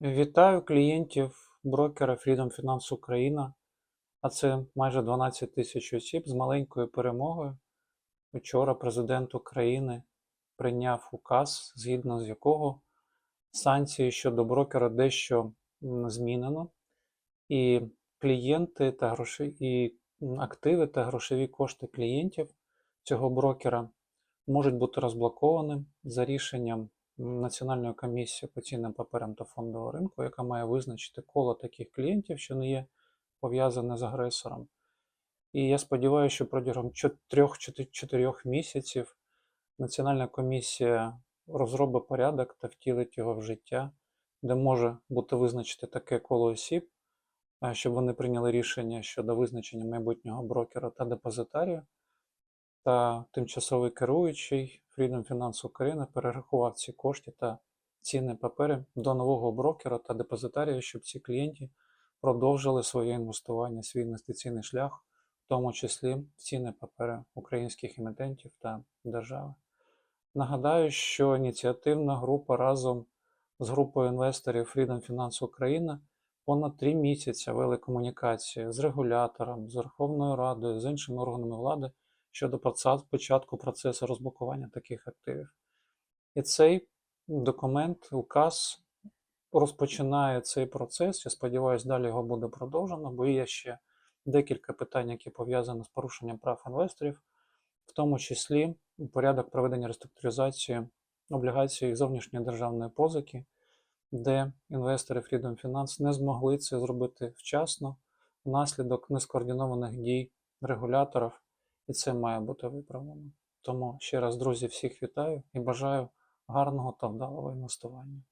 Вітаю клієнтів брокера Freedom Finance Україна, а це майже 12 тисяч осіб з маленькою перемогою. Вчора президент України прийняв указ, згідно з якого санкції щодо брокера дещо змінено, і клієнти та гроші, і активи та грошові кошти клієнтів цього брокера можуть бути розблоковані за рішенням Національної комісії по цінним паперам та фондового ринку, яка має визначити коло таких клієнтів, що не є пов'язані з агресором. І я сподіваюся, що протягом 3-4 місяців Національна комісія розробить порядок та втілить його в життя, де може бути визначити таке коло осіб, е, щоб вони прийняли рішення щодо визначення майбутнього брокера та депозитарію та тимчасовий керуючий Freedom Finance України перерахував ці кошти та цінні папери до нового брокера та депозитарія, щоб ці клієнти продовжили своє інвестування, свій інвестиційний шлях, в тому числі в цінні папери українських емітентів та держави. Нагадаю, що ініціативна група разом з групою інвесторів Freedom Finance Україна понад три місяці вели комунікації з регулятором, з Верховною Радою, з іншими органами влади щодо початку процесу розблокування таких активів. І цей документ, указ розпочинає цей процес. Я сподіваюся, далі його буде продовжено, бо є ще декілька питань, які пов'язані з порушенням прав інвесторів, в тому числі порядок проведення реструктуризації облігацій зовнішньої державної позики, де інвестори Freedom Finance не змогли це зробити вчасно внаслідок нескоординованих дій регуляторів, і це має бути виправлено. Тому ще раз, друзі, всіх вітаю і бажаю гарного та вдалого інвестування.